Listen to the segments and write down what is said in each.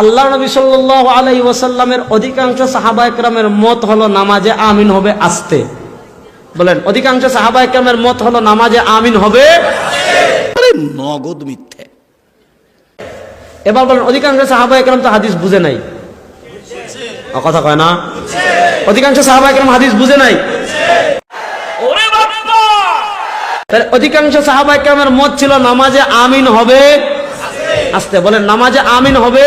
আল্লাহ নবী সাল্লাল্লাহু আলাই ওয়াসাল্লামের অধিকাংশ সাহাবা একরামের মত হলো নামাজে আমিন হবে আসতে। বলেন অধিকাংশ সাহাবা একরামের মত হলো নামাজে আমিন হবে আরে নগদ মিথ্যে। এবার বলেন অধিকাংশ সাহাবা একরাম তো হাদিস বুঝে নাই। ও, কথা কয় না? অধিকাংশ সাহাবা একরাম হাদিস বুঝে নাই। অধিকাংশ সাহাবা একরামের মত ছিল নামাজে আমিন হবে আসতে বলেন নামাজে আমিন হবে?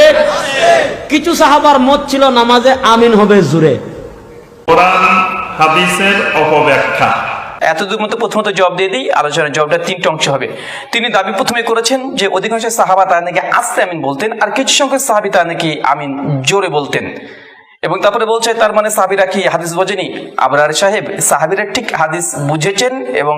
কিছু সাহাবার মত ছিল নামাজে আমিন হবে জুরে কোরআন হাদিসের অপব্যাখ্যা। এতদূর মতো প্রথমত জব দিয়ে দিই আলোচনার জবটা তিনটা অংশ হবে। তিনি দাবি প্রথমে করেছেন যে অধিকাংশ সাহাবা তারা নাকি আস্তে আমিন বলতেন আর কিছু সংখ্যক সাহাবি তারা নাকি আমিন জোরে বলতেন। এবং তারপরে বলছে, তার মানে সাহাবিরা কি হাদিস বোঝেনি? আবরার সাহেব, সাহাবিরা ঠিক হাদিস বুঝেছেন এবং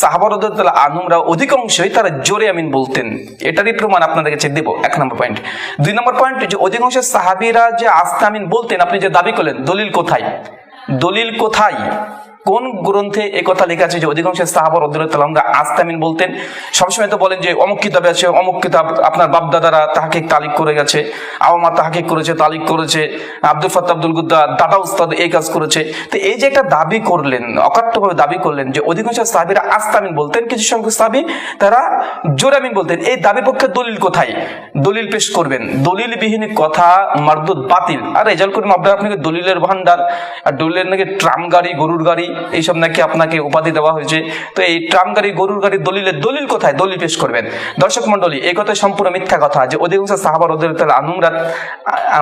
সাহাবরদুল্লাহ আনুমরা অধিকাংশই তারা জোরে আমিন বলতেন। এটারই প্রমাণ আপনাদের কাছে দেবো, এক নম্বর পয়েন্ট দুই নম্বর পয়েন্ট যে অধিকাংশ সাহাবিরা যে আস্তে আমিন বলতেন, আপনি যে দাবি করলেন, দলিল কোথায়? দলিল কোথায়? কোন গ্রন্থে এই কথা লেখা আছে যে অধিকাংশ সাহাবর আমরা আস্তামিন বলতেন? সবসময় তো বলেন যে অমুক কিতাবে আছে, অমুক কিতাব আপনার বাপদাদারা তাহাকে তালিক করে গেছে, আওয়ামা তাহাকে করেছে, তালিক করেছে, আব্দুল ফাত আব্দুল গুদ্দা, দাদা উস্তাদ এই কাজ করেছে। তো এই যে একটা দাবি করলেন, অকাট্যভাবে দাবি করলেন যে অধিকাংশ সাহাবিরা আস্তামিন বলতেন, কিছু সংখ্যক সাহাবি তারা জোরামিন বলতেন, এই দাবির পক্ষে দলিল কোথায়? দলিল পেশ করবেন। দলিলবিহীন কথা মারদুদ বাতিল। আর রেজাল্ট করিম আপনার আপনাকে দলিলের ভান্ডার আর দলিলের নাকি ট্রাম গাড়ি, গরুর গাড়ি এইসব নাকি আপনাকে উপাধি দেওয়া হয়েছে। তো এই ট্রাম গাড়ি, গরুর গাড়ি দলিলের দলিল কোথায়? দলিল পেশ করবেন। দর্শক মন্ডলী এই কথা সম্পূর্ণ মিথ্যা কথা। যে অধিকাংশ সাহাবার ওদের আনুমরা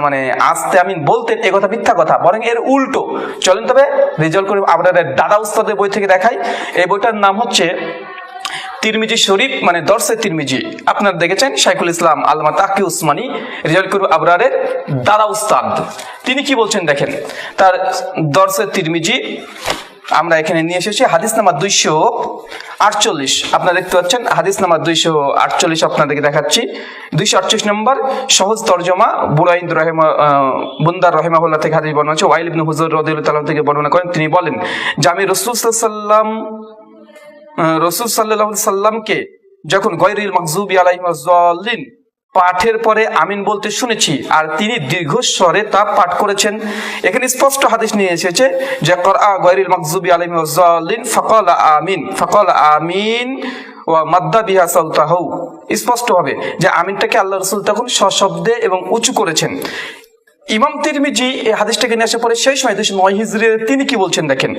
মানে আসতে আমি বলতেন এই কথা মিথ্যা কথা, বরং এর উল্টো। চলেন তবে, রেজাল্ট করিম আপনাদের দাদা উস্তাদের বই থেকে দেখাই। এই বইটার নাম হচ্ছে তিরমিজি শরীফ মানে দর্শে তিরমিজি। আপনার দেখেছেন শাইখুল ইসলাম, আলমা তাকি উসমানী, রেজাল্ট করু আবরারের দাদা উস্তাদ। তিনি কি বলছেন দেখেন, তার দর্শে তিরমিজি আমরা এখানে নিয়ে এসেছি হাদিস নাম্বার দুইশো আটচল্লিশ। আপনারা দেখতে পাচ্ছেন, হাদিস নাম্বার দুইশো আটচল্লিশ আপনাদেরকে দেখাচ্ছি। দুইশো আটচল্লিশ নম্বর সহজ তর্জমা বুরাইন্দ রহেমা বুন্দার রহেমাহুল্লাহ থেকে হাদিস বর্ণনা আছে ওয়াইল ইবনে হুজুর রাদিয়াল্লাহু তাআলা থেকে বর্ণনা করেন। তিনি বলেন, যে আমি রাসূল সাল্লাল্লাহু রসুল সাল্লাহ সাল্লামকে যখন গৈরিল মকজুবি আলাইহিন পাঠের পরে আমিন বলতে শুনেছি, আর তিনি দীর্ঘ স্বরে তা পাঠ করেছেন। এখানে স্পষ্ট হাদিস নিয়ে এসেছে যে ফকল আমিন ফকল আমিন ও স্পষ্ট হবে যে, আমিনটাকে আল্লাহ রসুল তখন সশব্দে এবং উঁচু করেছেন। ইমাম তিরমিজি এই হাদিসটাকে নিয়ে আসার পরে সেই সময় দুশো নয় হিজড়ি তিনি কি বলছেন দেখেন?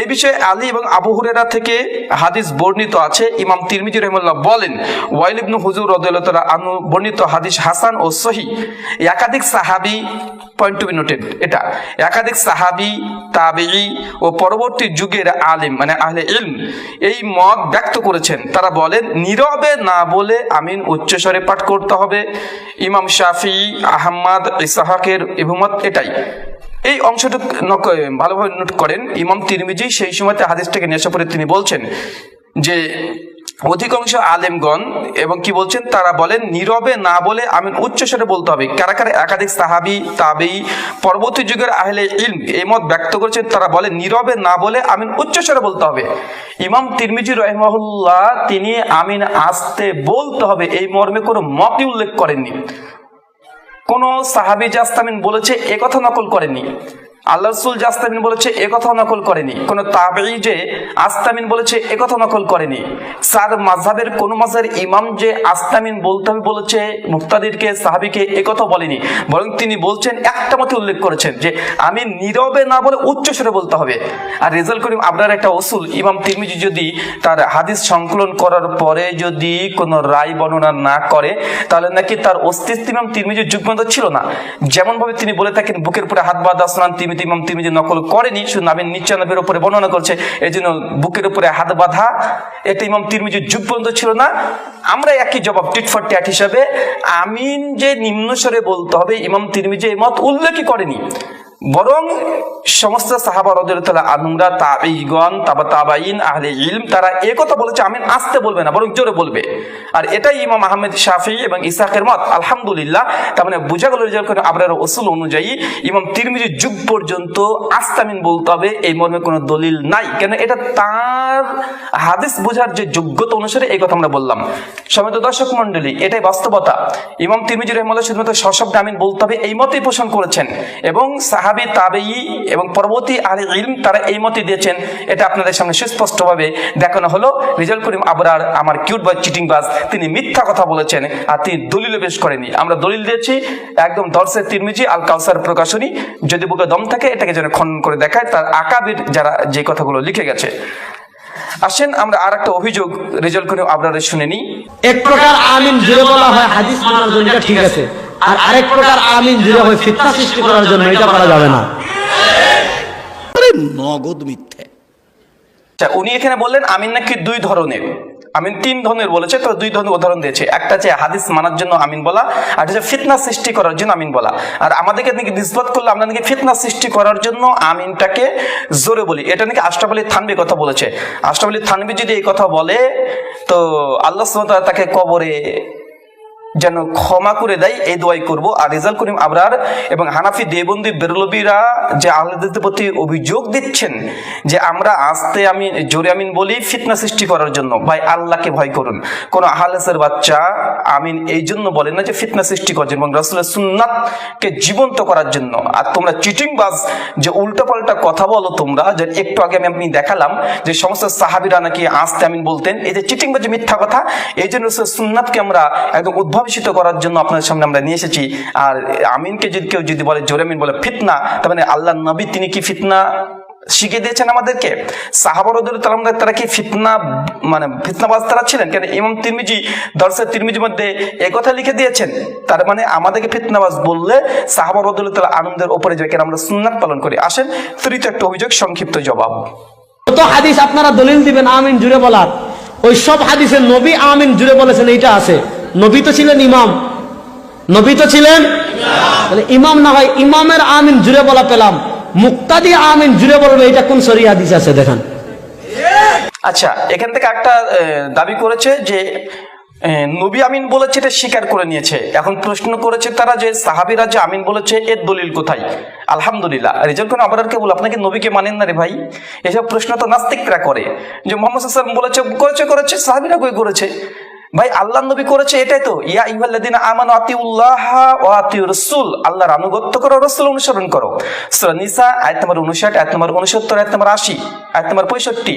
এই বিষয়ে আলী এবং আবু হুরেরা থেকে হাদিস বর্ণিত আছে। ইমাম তিরমিজি রহমুল্লাহ বলেন, ওয়াইল ইবনু হুজুর রদুল্লাহ আনু বর্ণিত হাদিস হাসান ও সহি একাধিক সাহাবি পয়েন্ট টু বি নোটেড এটা। একাধিক সাহাবি তাবেই ও পরবর্তী যুগের আলিম মানে আহলে ইলম এই মত ব্যক্ত করেছেন। তারা বলেন, নীরবে না বলে আমিন উচ্চস্বরে পাঠ করতে হবে। ইমাম শাফি আহম্মদ ইসাহাকের ইভুমত এটাই। এই অংশটুকু নক- ভালোভাবে নোট করেন, ইমাম তিরমিজি সেই সময়তে হাদিসটাকে নিয়ে পরে তিনি বলছেন যে, অধিকাংশ আলেমগণ এবং কি বলছেন, তারা বলেন, নীরবে না বলে আমি উচ্চস্বরে বলতে হবে। কারা কারা? একাধিক সাহাবি, তাবেই, পরবর্তী যুগের আহলে ইলম এই মত ব্যক্ত করেছেন, তারা বলে, নীরবে না বলে আমিন উচ্চস্বরে বলতে হবে। ইমাম তিরমিজি রহমাহুল্লাহ তিনি আমিন আসতে বলতে হবে, এই মর্মে কোনো মতই উল্লেখ করেননি। কোন সাহাবি জাস্তামিন বলেছে এ কথা নকল করেনি আল্লাহ রসুল বলেছে, এ কথা নকল করেনি। কোন তাবেই যে আস্তামিন বলেছে, এ কথা নকল করেনি। সার মাঝহাবের কোন মাঝের ইমাম যে আস্তামিন বলতে হবে বলেছে মুক্তাদিরকে সাহাবিকে এ কথা বলেনি। বরং তিনি বলছেন, একটা মতে উল্লেখ করেছেন যে, আমি নীরবে না বলে উচ্চ বলতে হবে। আর রেজাল্ট করিম আপনার একটা ওসুল ইমাম তিরমিজি যদি তার হাদিস সংকলন করার পরে যদি কোনো রায় বর্ণনা না করে, তাহলে নাকি তার অস্তিত্ব ইমাম তিরমিজির যুগবন্ধ ছিল না। যেমন ভাবে তিনি বলে থাকেন, বুকের উপরে হাত বাঁধা স্নান তিরমিজি ইমাম তিরমিজি নকল করেনি, শুধু নাবিন নিচানবের উপরে বর্ণনা করছে। এই জন্য বুকের উপরে হাত বাঁধা এটা ইমাম তিরমিজির যুগবন্ধ ছিল না। আমরা একই জবাব টিট ফর ট্যাট হিসাবে, আমিন যে নিম্নস্বরে বলতে হবে, ইমাম তিরমিজি এই মত উল্লেখই করেনি। বরং সমস্ত আনুমরা তাবিগণ তাবা তাবাইন আহলে ইলম, তারা এ কথা বলেছে আসতে বলবে না, বরং জোরে বলবে। আর এটাই ইমাম আহমেদ শাফি এবং ইসাকের মত, আলহামদুলিল্লাহ। তার মানে বোঝা গেল আপনার ওসুল অনুযায়ী ইমাম তিরমিজির যুগ পর্যন্ত আস্তামিন বলতে হবে, এই মর্মে কোনো দলিল নাই। কেন এটা তার হাদিস বোঝার যে যোগ্যতা অনুসারে এই কথা আমরা বললাম। সমিত দর্শক মন্ডলী এটাই বাস্তবতা। ইমাম তিরমিজি রহমাল্লাহ শুধুমাত্র সশব্দে আমিন বলতে হবে, এই মতেই পোষণ করেছেন। এবং সাহাবি তাবেই এবং পরবর্তী আলী ইলম তারা এই মতে দিয়েছেন। এটা আপনাদের সামনে সুস্পষ্টভাবে দেখানো হলো। রিজাল করিম আবরার, আমার কিউট বা চিটিং বাস তিনি মিথ্যা কথা বলেছেন আর তিনি দলিল পেশ করেনি আমরা দলিল দিয়েছি, একদম দর্শের তিরমিজি আল কাউসার প্রকাশনী। যদি বুকে দম থাকে, এটাকে যেন খনন করে দেখায়, তার আকাবির যারা যে কথাগুলো লিখে গেছে। আসেন, আমরা আর একটা অভিযোগ রেজাল্ট করে আপনারা শুনে নিই। এক প্রকার আমিন জুড়ে বলা হয়, হাদিস মানার জন্য ঠিক আছে। আর আরেক প্রকার আমিন জুড়ে হয় ফিতনা সৃষ্টি করার জন্য এটা করা যাবে না। আরে নগদ মিথ্যে। আচ্ছা উনি এখানে বললেন আমিন নাকি দুই ধরনের। আমিন তিন ধরনের বলেছে তো দুই ধরনের উদাহরণ দিয়েছে। একটা হচ্ছে হাদিস মানার জন্য আমিন বলা আর হচ্ছে ফিতনা সৃষ্টি করার জন্য আমিন বলা। আর আমাদেরকে নাকি নিসবত করলে আমরা নাকি ফিতনা সৃষ্টি করার জন্য আমিনটাকে জোরে বলি। এটা নাকি আশরাফ আলী থানবি কথা বলেছে। আশরাফ আলী থানবি যদি এই কথা বলে তো আল্লাহ সুবহানাহু ওয়া তাআলা তাকে কবরে যেন ক্ষমা করে দেয়, এই দোয়াই করব। আর রেজাল করিম আবরার এবং হানাফি দেবন্দি বেরলবিরা যে আহলেদের প্রতি অভিযোগ দিচ্ছেন যে আমরা আসতে আমি জোরে আমিন বলি, ফিতনা সৃষ্টি করার জন্য, ভাই আল্লাহকে ভয় করুন। কোন আহলেসের বাচ্চা আমিন এই জন্য বলে না যে ফিতনা সৃষ্টি করার জন্য এবং রাসুলের সুন্নাতকে জীবন্ত করার জন্য। আর তোমরা চিটিং বাজ যে উল্টাপাল্টা কথা বলো তোমরা, যে একটু আগে আমি আপনি দেখালাম যে সমস্ত সাহাবিরা নাকি আসতে আমিন বলতেন। এই যে চিটিং বাজ মিথ্যা কথা, এই জন্য সুন্নাতকে আমরা একদম উদ্ভাবিত করার জন্য আপনাদের সামনে আমরা নিয়ে এসেছি। আর আমিনকে যদি কেউ যদি বলে জোরে বলে ফিতনা, তার মানে আল্লাহ নবী তিনি কি ফিতনা শিখিয়ে দিয়েছেন আমাদেরকে? তারা কি ফিতনা মানে ফিতনাবাজ তারা ছিলেন? কেন ইমাম তিরমিজি তিরমিজির মধ্যে লিখে দিয়েছেন। তার মানে আমাদেরকে ফিতনাবাজ বললে তালা আনন্দের ওপরে যায়। কেন আমরা সুন্নাত পালন করি? আসেন, তৃতীয় একটা অভিযোগ, সংক্ষিপ্ত জবাব। কত হাদিস আপনারা দলিল দিবেন, আমিন জুড়ে বলার। ওই সব হাদিসে নবী আমিন জুড়ে বলেছেন, এইটা আছে। নবী তো ছিলেন ইমাম। নবী তো ছিলেন? ইমাম না হয় ইমামের আমিন জুড়ে বলা পেলাম। মুক্তাদি আমিন জুড়ে বলবে, এটা কোন সরি হাদিস আছে দেখেন। আচ্ছা এখান থেকে একটা দাবি করেছে যে নবী আমিন বলেছে এটা স্বীকার করে নিয়েছে। এখন প্রশ্ন করেছে তারা যে সাহাবিরা যে আমিন বলেছে, এর দলিল কোথায়? আলহামদুলিল্লাহ, রেজাল্ট কোন আবরারকে বল আপনাকে নবীকে মানেন না রে ভাই। এসব প্রশ্ন তো নাস্তিকরা করে। যে মোহাম্মদ সাল্লাম বলেছে, করেছে করেছে, সাহাবিরা কই করেছে? ভাই আল্লাহ নবী করেছে এটাই তো। ইয়া ইহাল্লাদিন আমান আতিউল্লাহ ও আতি রসুল। আল্লাহর আনুগত্য করো, রসুল অনুসরণ করো। সুরা নিসা, আয়াত নম্বর উনষাট আয়াত নম্বর উনসত্তর আয়াত নম্বর আশি, আয়াত নম্বর পঁয়ষট্টি,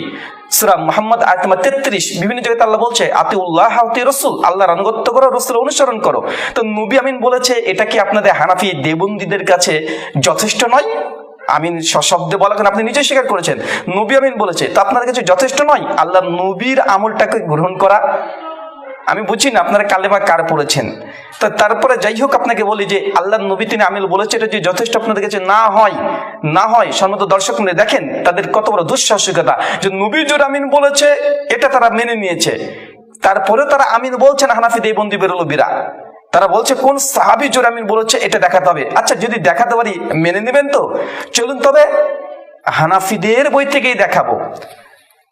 সুরা মোহাম্মদ, আয়াত নম্বর তেত্রিশ। বিভিন্ন জায়গায় আল্লাহ বলছে, আতিউল্লাহ আতি রসুল। আল্লাহর আনুগত্য করো, রসুল অনুসরণ করো। তো নবী আমিন বলেছে, এটা কি আপনাদের হানাফি দেবন্দীদের কাছে যথেষ্ট নয়? আমিন সশব্দে বলা আপনি নিজে স্বীকার করেছেন। নবী আমিন বলেছে, তা আপনাদের কাছে যথেষ্ট নয়? আল্লাহ নবীর আমলটাকে গ্রহণ করা আমি বুঝি না, আপনারা কালেমা কার পড়েছেন? তা তারপরে যাই হোক, আপনাকে বলি যে আল্লাহ নবী তিনি আমিল বলেছে, এটা যে যথেষ্ট আপনাদের কাছে না হয় না হয়, সম্মত দর্শক মনে দেখেন, তাদের কত বড় দুঃসাহসিকতা যে নবী জোর আমিন বলেছে, এটা তারা মেনে নিয়েছে। তারপরে তারা আমিন বলছেন হানাফি দেবন্দি বেরলবিরা তারা বলছে, কোন সাহাবি জোর আমিন বলেছে, এটা দেখাতে হবে। আচ্ছা যদি দেখাতে পারি, মেনে নেবেন তো? চলুন তবে হানাফিদের বই থেকেই দেখাবো।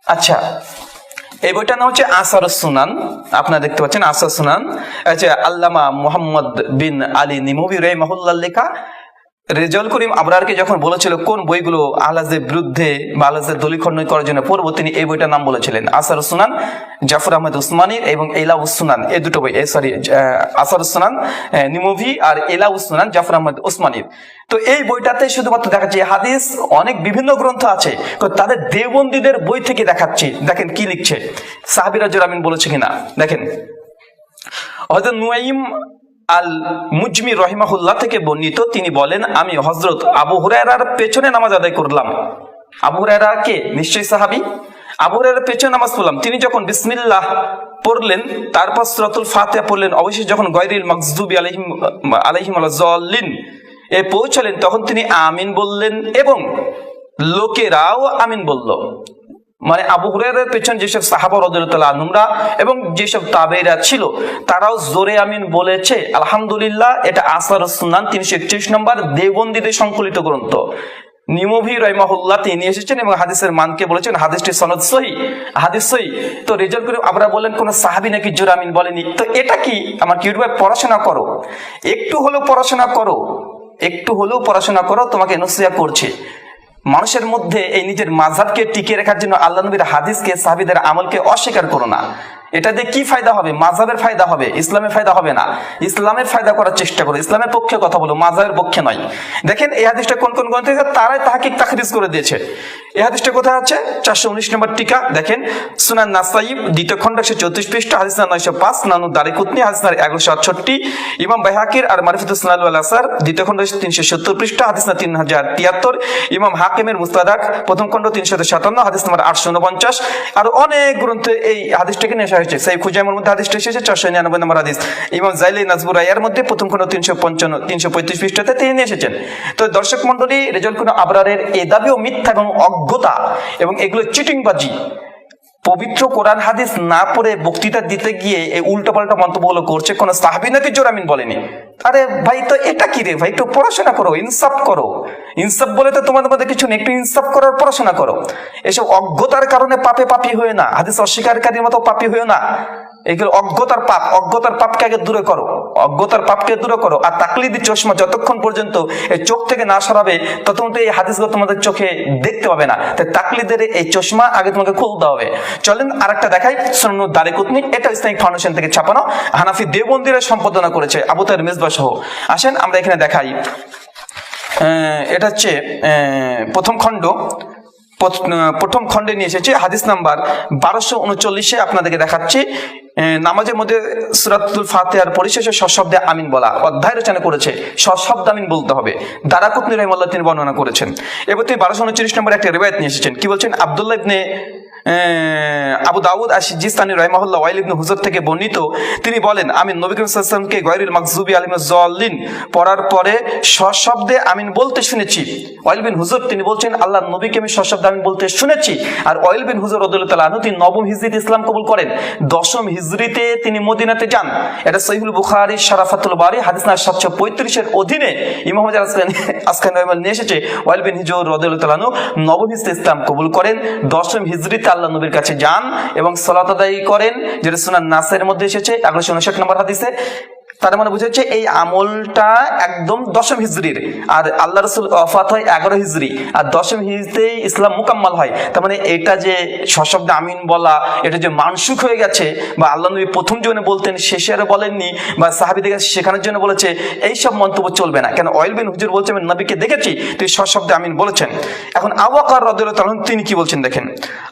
আচ্ছা এই বইটার নাম হচ্ছে আসার সুনান। আপনারা দেখতে পাচ্ছেন আসার সুনান। আল্লামা মোহাম্মদ বিন আলী নিমুবি রহমাহুল্লাহ লেখা রেজাউল করিম আবরারকে যখন বলেছিল, কোন বইগুলো আলাজের বিরুদ্ধে বা আলাজের দলিখণ্ডন করার জন্য পড়ব? তিনি এই বইটার নাম বলেছিলেন, আসার সুনান, জাফর আহমেদ উসমানীর এবং এলা উসমানান এই দুটো বই সরি আসার সুনান নিমভি আর এলা উসমানান জাফর আহমেদ উসমানীর তো এই বইটাতে শুধুমাত্র দেখাচ্ছি হাদিস, অনেক বিভিন্ন গ্রন্থ আছে তাদের দেবন্দীদের বই থেকে দেখাচ্ছি। দেখেন কি লিখছে। সাহাবিরা জোরামিন বলেছে কিনা? দেখেন। হয়তো নুয়াইম আল মুজমি রহিমাহুল্লাহ থেকে বর্ণিত, তিনি বলেন, আমি হজরত আবু হুরায়রার পেছনে নামাজ আদায় করলাম। আবু হুরায়রা কে? নিশ্চয়ই সাহাবি। আবু হুরায়রার পেছনে নামাজ পড়লাম। তিনি যখন বিসমিল্লাহ পড়লেন, তারপর সুরাতুল ফাতিহা পড়লেন অবশ্যই যখন গয়রিল মকজুবি আলাইহিম আলাইহিম আলাইহিম এ পৌঁছালেন, তখন তিনি আমিন বললেন এবং লোকেরাও আমিন বলল। মানে আবু হুরের পেছন যেসব সাহাবা রদুল্লাহ আনুমরা এবং যেসব তাবেরা ছিল, তারাও জোরে আমিন বলেছে, আলহামদুলিল্লাহ, এটা আসার সুনান তিনশো একত্রিশ নম্বর দেবন্দীদের সংকলিত গ্রন্থ। নিমভি রহমাহুল্লাহ তিনি এসেছেন এবং হাদিসের মানকে বলেছেন হাদিসটি সনদ সহি, হাদিস সহি। তো রেজাল্ট করে বলেন, কোন সাহাবি নাকি জোরে আমিন বলেনি? তো এটা কি? আমার পড়াশোনা করো? একটু হলেও পড়াশোনা করো, একটু হলেও পড়াশোনা করো, তোমাকে নসিয়া করছে। মানুষের মধ্যে এই নিজের মাঝহাবকে টিকিয়ে রাখার জন্য আল্লাহ নবীর হাদিসকে সাহাবিদের আমলকে অস্বীকার করো না। এটা দিয়ে কি ফায়দা হবে? মাঝাবের ফায়দা হবে? ইসলামের ফায়দা হবে না? ইসলামের ফায়দা করার চেষ্টা করো। ইসলামের পক্ষে কথা বলো মাঝাবের পক্ষে নয়। দেখেন এই হাদিসটা কোন কোন গ্রন্থে তারাই তাহাকে তাকরিজ করে দিয়েছে। এই হাদিসটা কোথায় আছে? চারশো উনিশ নম্বর টিকা। দেখেন, সুনান নাসাইব দ্বিতীয় খণ্ড একশো চৌত্রিশ পৃষ্ঠা, হাদিস নয়শো পাঁচ, নানু দারিকুতনি হাদিস নার আটষট্টি, ইমাম বাইহাকির আর মারিফুত ইসলাম আসার, দ্বিতীয় খণ্ড তিনশো সত্তর পৃষ্ঠা, হাদিস তিন হাজার তিয়াত্তর, ইমাম হাকিমের মুস্তাদাক, প্রথম খণ্ড তিনশো সাতান্ন, হাদিস নম্বর আটশো উনপঞ্চাশ আর অনেক গ্রন্থে এই হাদিসটাকে আসা হয়েছে। সেই খুজাইমের মধ্যে হাদিসটা এসেছে, চারশো নিরানব্বই নম্বর হাদিস। ইমাম জাইলি নাজবুর আয়ার মধ্যে প্রথম খণ্ড তিনশো পঞ্চান্ন, তিনশো পঁয়ত্রিশ পৃষ্ঠাতে তিনি এসেছেন। তো দর্শক মন্ডলী রেজল কোন আবরারের এ দাবিও মিথ্যা এবং অজ্ঞতা এবং এগুলো চিটিংবাজি। পবিত্র কোরআন হাদিস না পড়ে বক্তৃতা দিতে গিয়ে এই উল্টোপাল্টা মন্তব্যগুলো করছে, কোন সাহাবি নাকি জোরামিন বলেনি। আরে ভাই, তো এটা কি রে? ভাই, একটু পড়াশোনা করো, ইনসাফ করো। ইনসাফ বলে তো তোমাদের মধ্যে কিছু নেই, একটু ইনসাফ করার পড়াশোনা করো। এসব অজ্ঞতার কারণে পাপে পাপি হয়ে না, হাদিস অস্বীকারীর মতো পাপি হয়ে না। এগুলো অজ্ঞতার পাপ, অজ্ঞতার পাপকে আগে দূরে করো। অজ্ঞতার পাপকে দূরে করো আর তাকলিদি চশমা যতক্ষণ পর্যন্ত এই চোখ থেকে না সরাবে, ততক্ষণ তো এই হাদিসগুলো তোমাদের চোখে দেখতে পাবে না। তাই তাকলিদের এই চশমা আগে তোমাকে খুলতে হবে। চলেন আরেকটা দেখাই সন্ন দারে কুতনি এটা ইসলামিক ফাউন্ডেশন থেকে ছাপানো। হানাফি দেবন্দিরা সম্পাদনা করেছে আবু তার মেজবা সহ। আসেন আমরা এখানে দেখাই। এটা হচ্ছে প্রথম খণ্ড। প্রথম খণ্ডে নিয়ে এসেছে, হাদিস নাম্বার বারোশো উনচল্লিশে আপনাদেরকে দেখাচ্ছি। নামাজের মধ্যে সুরাতুল ফাতেহার পরিশেষে সশব্দে আমিন বলা অধ্যায় রচনা করেছে, সশব্দ আমিন বলতে হবে। দারাকুতনি রহিমাল্লাহ তিনি বর্ণনা করেছেন। এবার তিনি বারোশো উনচল্লিশ নম্বর একটা রেবায়ত নিয়ে এসেছেন। কি বলছেন? আবদুল্লাহ ইবনে আবু দাউদ আর সিজিস্তানি রহমাহুল্লাহ ওয়াইল ইবনে হুজুর থেকে বর্ণিত, তিনি বলেন, আমি নবী করিম সাল্লামকে গয়রুল মাকজুবি আলিম জল্লিন পড়ার পরে সশব্দে আমিন বলতে শুনেছি। ওয়াইল বিন হুজুর, তিনি বলছেন আল্লাহ নবীকে আমি সশব্দে আমিন বলতে শুনেছি। আর ওয়াইল বিন হুজুর রদুল্লাহ আনহু, তিনি নবম হিজরিতে ইসলাম কবুল করেন। দশম হিজরিতে তিনি মদিনাতে যান। এটা সহিহুল বুখারী, শারাফাতুল বারি, হাদিস না সাতশো পঁয়ত্রিশের অধীনে ইমাম আসকান আসকান রহমান নিয়ে এসেছে। ওয়াইল বিন হিজুর রদুল্লাহ আনহু নবম হিজরিতে ইসলাম কবুল করেন। দশম হিজরিতে আল্লাহ নবীর কাছে যান এবং সলাত আদায় করেন, যেটা সুনান নাসের মধ্যে এসেছে। একশো উনষাট নম্বর হাদিসে তার মানে বুঝে হচ্ছে এই আমলটা একদম দশম হিজরির। আর আল্লাহ রসুল অফাত হয় এগারো হিজরি। আর দশম হিজরিতে ইসলাম মুকাম্মাল হয়। তার মানে এটা যে সশব্দে আমিন বলা, এটা যে মানসুখ হয়ে গেছে বা আল্লাহ নবী প্রথম জীবনে বলতেন, শেষে আর বলেননি, বা সাহাবিদের কাছে শেখানোর জন্য বলেছে, এই সব মন্তব্য চলবে না। কেন? অয়েল বিন হুজুর বলছে, আমি নবীকে দেখেছি, তুই সশব্দে আমিন বলেছেন। এখন আবুয়াক্কর রদুল্লাহ তালন তিনি কি বলছেন দেখেন?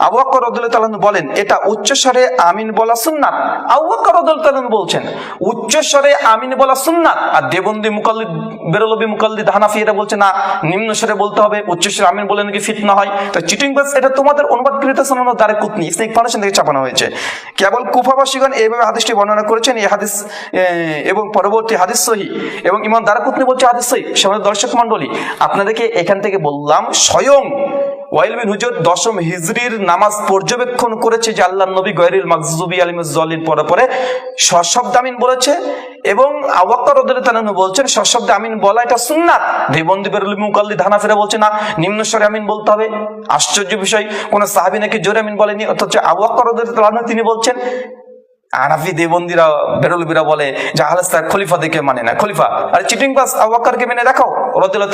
আবুয়াক্কর রদুল্লাহ তালন বলেন, এটা উচ্চস্বরে আমিন বলা সুন্নাত। আবুয়াক্কর রদুল্লাহ তালন বলছেন, উচ্চস্বরে আমিন বলা সুন্নাত। আর দেবন্দি মুকাল্লিদ, বেরলবি মুকাল্লিদ হানাফি এটা বলছে, না, নিম্ন স্বরে বলতে হবে উচ্চস্বরে আমিন বলে নাকি ফিতনা হয়? তো চিটিং বাস, এটা তোমাদের অনুবাদ অনুবাদকৃত শোনানো দ্বারা কুতনি, ইসলামিক ফাউন্ডেশন থেকে ছাপানো হয়েছে। কেবল কুফাবাসীগণ এইভাবে হাদিসটি বর্ণনা করেছেন, এই হাদিস এবং পরবর্তী হাদিস সহি, এবং ইমাম দারাকুতনি বলছে হাদিস সহি সেমন দর্শক মন্ডলী আপনাদেরকে এখান থেকে বললাম, স্বয়ং ওয়াইল বিন হুজুর দশম হিজরির নামাজ পর্যবেক্ষণ করেছে যে আল্লাহ নবী গয়রিল মাকজুবি আলিমুজ্জলিন পরে পরে সশব্দ আমিন বলেছে এবং রদুল্লাহ বলছেন সশব্দে আমিন বলা এটা সুন্নাত। দেবন্দি বেরুল মুকাল্লি ধানা ফেরা বলছে, না নিম্নস্বরে আমিন বলতে হবে। আশ্চর্য বিষয়, কোন সাহাবি নাকি জোরে আমিন বলেনি, অথচ রদুল্লাহ তিনি বলছেন আনাফি দেবন্দিরা, বেরলবিরা বলে যে খলিফা দেখে মানে না, খলিফা। আর চিটিং পাস আওয়াক্কারকে মেনে দেখাও রদুল্লাহ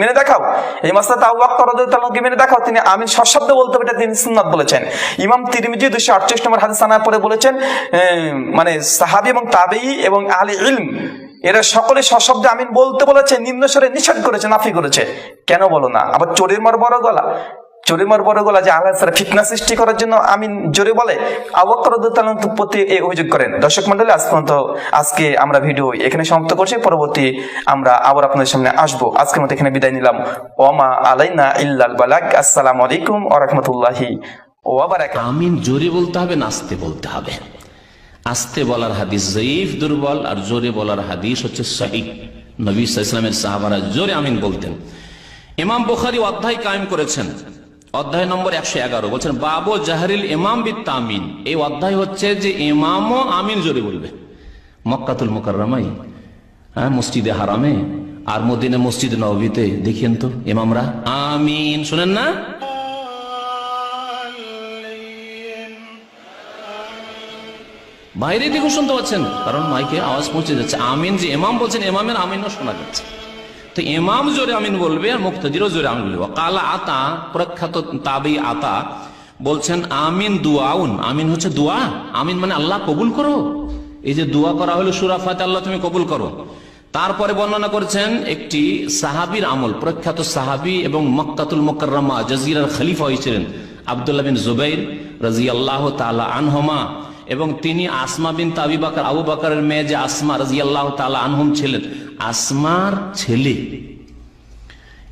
মেনে দেখাও। এই মাসলাতে আওয়াক্কর রদুল্লাহ তালাহকে মেনে দেখাও, তিনি আমিন সশব্দ বলতে এটা তিনি সুন্নাত বলেছেন। ইমাম তিরমিজি দুশো আটচল্লিশ নম্বর হাদিস আনা পরে বলেছেন মানে সাহাবি এবং তাবেই এবং আলে ইলম, এরা সকলে সশব্দে আমিন বলতে বলেছে নিম্ন স্বরে নিষেধ করেছে, নাফি করেছে। কেন বলো না? আবার চোরের মার বড় গলা। চরিমার বড় গলা যে আল্লাহ তারা ফিতনা সৃষ্টি করার জন্য আমিন জোরে বলে। আবকর প্রতি এই অভিযোগ করেন। দর্শক মন্ডলী আজ পর্যন্ত আজকে আমরা ভিডিও এখানে সমাপ্ত করছি। পরবর্তী আমরা আবার আপনাদের সামনে আসব। আজকের মতো এখানে বিদায় নিলাম। ওমা আলাইনা ইল্লাল বালাক। আসসালামু আলাইকুম ওয়া রাহমাতুল্লাহি আমিন জোরে বলতে হবে না আস্তে বলতে হবে। আস্তে বলার হাদিস জয়ীফ, দুর্বল, আর জোরে বলার হাদিস হচ্ছে সহি নবী ইসলামের সাহাবারা জোরে আমিন বলতেন। ইমাম বুখারি অধ্যায় কায়েম করেছেন। অধ্যায় নম্বর একশো এগারো। বলছেন, বাবু জাহারিল ইমাম বিত্তা আমিন এই অধ্যায় হচ্ছে যে ইমামও আমিন জোরে বলবে। মক্কাতুল মোকাররামাই হ্যাঁ মসজিদে হারামে আর মদিনে মসজিদ নবীতে, দেখিয়েন তো ইমামরা। আমিন, শুনেন না। বাইরে দিকেও শুনতে পাচ্ছেন, কারণ মাইকে আওয়াজ পৌঁছে যাচ্ছে। আমিন যে ইমাম বলছেন এমামের আমিনও শোনা যাচ্ছে। তো ইমাম জোরে আমিন বলবে, আর মুক্তাদিরও জোরে আমিন বলবে। কালা আতা, প্রখ্যাত তাবি আতা, বলছেন, আমিন দুয়াউন আমিন হচ্ছে দোয়া। আমিন মানে আল্লাহ কবুল করো। এই যে দোয়া করা হলো সুরাফাতে আল্লাহ তুমি কবুল করো। তারপরে বর্ণনা করেছেন একটি সাহাবির আমল, প্রখ্যাত সাহাবি এবং মক্কাতুল মোকাররমা, জাজিরার খলিফা হয়েছিলেন আবদুল্লাহ বিন জুবাইর রাজি আল্লাহ তালা আনহমা। এবং তিনি আসমা বিন তাবি বাকার, আবু বাকারের মেয়ে যে আসমা রাজি আল্লাহ তালা আনহম ছিলেন আসমার ছেলে।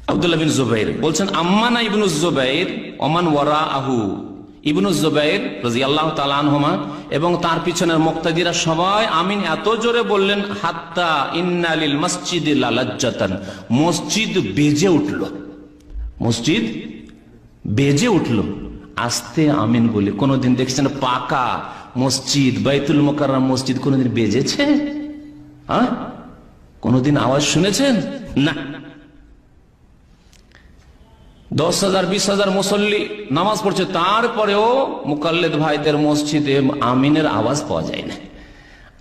আব্দুল্লাহ জুবাইর বলছেন, আম্মানা ইবনু জুবাইর, ওমান ওয়ারা আহু ইবনু জুবাইর রাজি আল্লাহ তালানহমা এবং তার পিছনের মুক্তাদিরা সবাই আমিন এত জোরে বললেন, হাত্তা ইন্নালিল মসজিদ লালাজ্জাতান। মসজিদ বেজে উঠল। মসজিদ বেজে উঠল। আস্তে আমিন বলে, কোনদিন দেখছেন পাকা মসজিদ, বাইতুল মোকাররম মসজিদ কোনদিন বেজেছে? হ্যাঁ? কোনদিন আওয়াজ শুনেছেন? না। দশ হাজার বিশ হাজার মুসল্লি নামাজ পড়ছে, তারপরেও মুকাল্লেদ ভাইদের মসজিদে আমিনের আওয়াজ পাওয়া যায় না।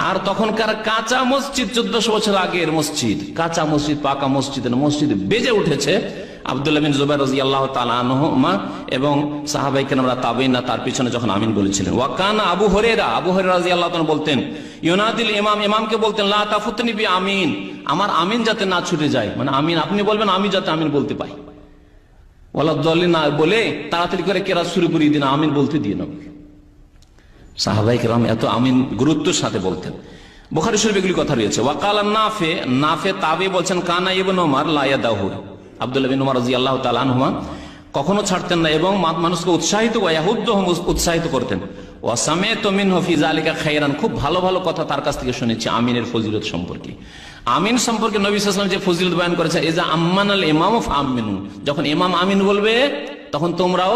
আর তখনকার কাঁচা মসজিদ, চোদ্দশো বছর আগের মসজিদ, কাঁচা মসজিদ, পাকা মসজিদ মসজিদ বেজে উঠেছে। আবদুল্লাহ বিন জুবাই রাজি আল্লাহ তালানহমা এবং সাহাবাইকে আমরা তাবেন না তার পিছনে যখন আমিন বলেছিলেন ওয়াকান আবু হরেরা আবু হরে রাজি আল্লাহ বলতেন, ইউনাদিল ইমাম, ইমামকে বলতেন, লা আমিন। আমার আমিন যাতে না ছুটে যায়। মানে আমিন, আপনি বলবেন, আমি যাতে আমিন বলতে পাই। ওলাদ্দলি না বলে তাড়াতাড়ি করে কেরা শুরু করিয়ে দিন, আমিন বলতে দিয়ে না সাহাবাই কেরাম এত আমিন গুরুত্বের সাথে বলতেন। বোখারি এগুলি কথা রয়েছে। ওয়াকাল নাফে নাফে তাবে বলছেন, কানা ইবন আব্দুল্লাহ বিন ওমর রাজি কখনো ছাড়তেন না এবং মানুষকে উৎসাহিত উৎসাহিত করতেন। ওয়াসামে তমিন হফিজ আলিকা খাইরান। খুব ভালো ভালো কথা তার কাছ থেকে শুনেছি আমিনের ফজিলত সম্পর্কে। আমিন সম্পর্কে নবী সাল্লাম যে ফজিলত বয়ান করেছে যে আম্মান আল ইমাম অফ আমিনু যখন ইমাম আমিন বলবে, তখন তোমরাও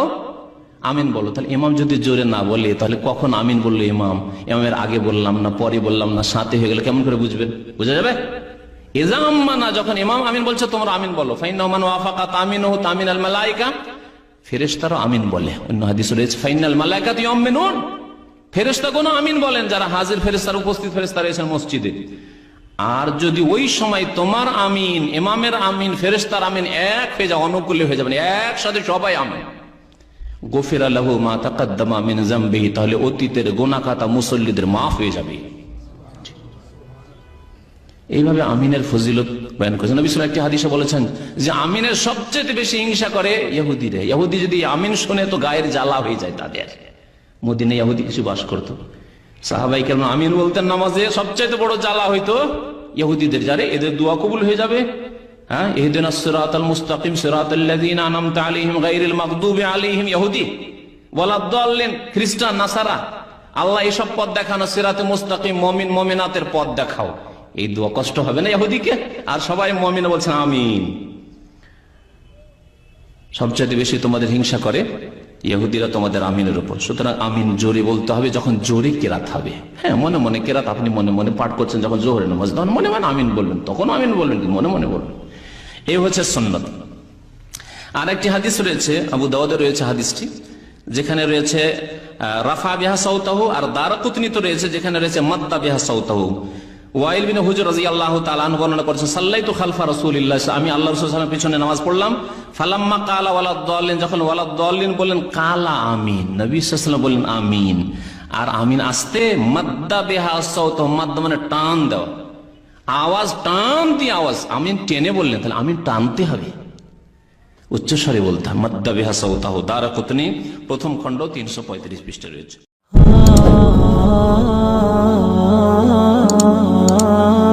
আমিন বলো। তাহলে ইমাম যদি জোরে না বলে, তাহলে কখন আমিন বলল ইমাম? ইমামের আগে বললাম না, পরে বললাম না, সাথে হয়ে গেলে কেমন করে বুঝবেন বুঝা যাবে? এজা আম্মানা, যখন ইমাম আমিন বলছে, তোমরা আমিন বলো। ফাইন তামিন ও তামিন আল মালাইকা। ফেরেশতারও আমিন বলে। অন্য হাদিস রয়েছে, ফাইনাল মালাইকা তুই অমিনুন ফেরেশতা কোনো আমিন বলেন, যারা হাজির ফেরেশতার, উপস্থিত ফেরেশতা রয়েছেন মসজিদে। আর যদি ওই সময় তোমার আমিন, ইমামের আমিন, ফেরেশতার আমিন এক হয়ে যাও অনুকূলে হয়ে যাবেন একসাথে সবাই আমিন। গোফের আল্লাহ মা তাকাদ্দামা মিন জামবিহি তাহলে অতীতের গোনাকাতা মুসল্লিদের মাফ হয়ে যাবে। এইভাবে আমিনের ফজিলত বয়ান করেছেন নবী একটি হাদিসে বলেছেন যে আমিনের সবচেয়ে বেশি হিংসা করে ইহুদিরে। ইহুদি যদি আমিন শুনে তো গায়ের জ্বালা হয়ে যায় তাদের। মদিনে ইহুদি কিছু বাস করতো। সাহাবাই কেন আমিন বলতেন, নামাজে সবচাইতে বড় জ্বালা হইতো ইহুদিদের, যারে এদের দোয়া কবুল হয়ে যাবে। হ্যাঁ ইহুদি খ্রিস্টান, নাসারা। আল্লাহ এসব পথ দেখানো সিরাতে মুস্তাকিম, মমিন, মমিনাতের পথ দেখাও। এই দোয়া কষ্ট হবে না ইহুদিকে? আর সবাই মমিন বলছেন আমিন। সবচেয়ে বেশি তোমাদের হিংসা করে ইহুদিরা তোমাদের আমিনের উপর। সুতরাং আমিন জোরে বলতে হবে, যখন জোরে কেরাত হবে। হ্যাঁ মনে মনে কেরাত, আপনি মনে মনে পাঠ করছেন, যখন জোহরে নামাজ তখন মনে মনে আমিন বলবেন তখন আমিন বলবেন কি মনে মনে বলবেন। এই হচ্ছে সন্ন্যত আর একটি হাদিস রয়েছে, আবু দাউদে রয়েছে হাদিসটি, যেখানে রয়েছে রাফা বিহা সৌতাহু আর দারাকুতনিতে রয়েছে, যেখানে রয়েছে মাদ্দা বিহা সৌতাহু ওয়াইল হুজুর বর্ণনা সাল্লাই আমি আল্লাহ পিছনে পড়লাম। যখন বললেন, কালা আমিন। নবী বললেন, আমিন। আর আমিন মাদ্দা বেহা মাদ্দা মানে টান আওয়াজ আওয়াজ, আমিন টেনে বললেন, তাহলে টানতে হবে। উচ্চস্বরে বলতে হবে মাদ্দা বেহা সৌতাহ দারা প্রথম খণ্ড তিনশো পঁয়ত্রিশ পৃষ্ঠে রয়েছে। Oh.